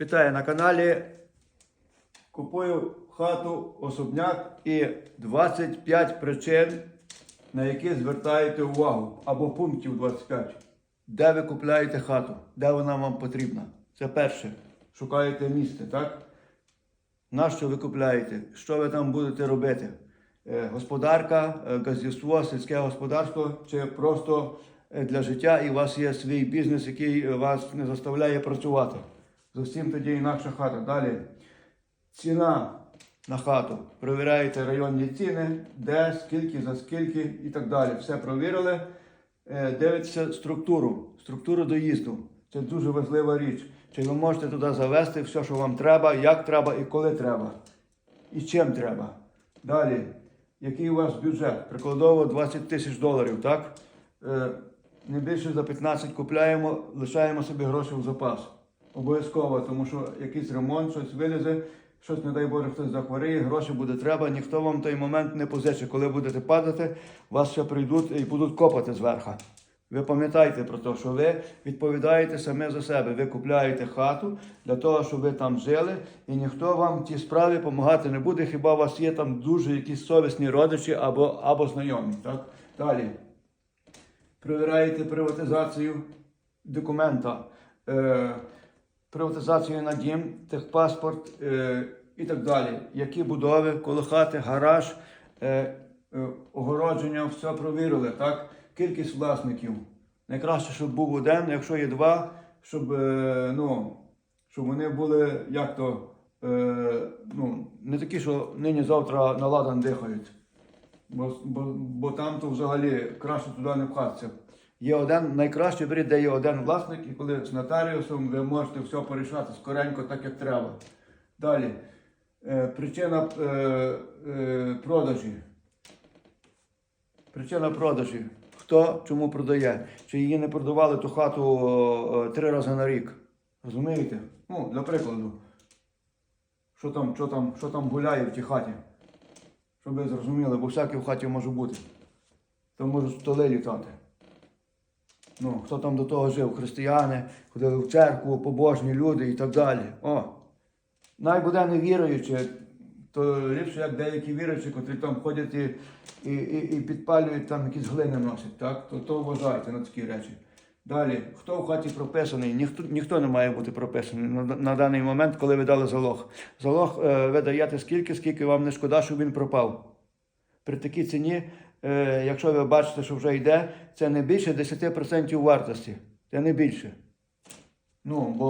Вітаю на каналі. Купую хату особняк і 25 причин, на які звертаєте увагу, або пунктів 25. Де ви купляєте хату? Де вона вам потрібна? Це перше. Шукаєте місце, так? На що ви купляєте? Що ви там будете робити? Е, Господарка, е, газдівство, сільське господарство чи просто е, для життя і у вас є свій бізнес, який е, вас не заставляє працювати. Зовсім тоді інакша хата. Далі. Ціна на хату. Провіряєте районні ціни, де, скільки, за скільки і так далі. Все провірили. Е, Дивитеся структуру, структуру доїзду. Це дуже важлива річ. Чи ви можете туди завести все, що вам треба, як треба і коли треба. І чим треба. Далі, який у вас бюджет? Прикладово 20 тисяч доларів, так? Е, не більше за 15 купляємо, лишаємо собі гроші в запас. Обов'язково, тому що якийсь ремонт, щось вилізе, щось, не дай Боже, хтось захворіє, гроші буде треба, ніхто вам той момент не позичить. Коли будете падати, вас ще прийдуть і будуть копати зверху. Ви пам'ятайте про те, що ви відповідаєте саме за себе. Ви купляєте хату для того, щоб ви там жили, і ніхто вам в тій справі допомагати не буде, хіба у вас є там дуже якісь совісні родичі або, або знайомі. Так? Далі. Провіряєте приватизацію документа, е, приватизацію на дім, техпаспорт е, і так далі. Які будови, коло хати, гараж, е, е, огородження, все провірили, так? Кількість власників. Найкраще, щоб був один, якщо є два, щоб, е, ну, щоб вони були як то, е, ну, не такі, що нині-завтра на ладан дихають. Бо, бо, бо там то взагалі краще туди не пхатися. Є один найкраще беріть, де є один власник, і коли з нотаріусом ви можете все порішати скоренько, так як треба. Далі. Е, причина е, е, продажі. Причина продажі. Хто чому продає? Чи її не продавали ту хату три рази на рік? Розумієте? Ну, для прикладу. Що там, що там, що там гуляє в тій хаті? Щоб ви зрозуміли, бо всяке в хаті може бути. То можуть столи літати. Ну, хто там до того жив? Християни, ходили в церкву, побожні люди і так далі. О. Най буде не віруючи, то ліпше, як деякі віруючі, котрі там ходять і, і, і, і підпалюють там якісь глини носять, так? То, то вважайте на такі речі. Далі, хто в хаті прописаний? Ніхто, ніхто не має бути прописаний на, на даний момент, коли ви дали залог. Залог е, ви даєте скільки, скільки вам не шкода, щоб він пропав. При такій ціні, якщо ви бачите, що вже йде, це не більше 10% вартості. Це не більше. Ну, бо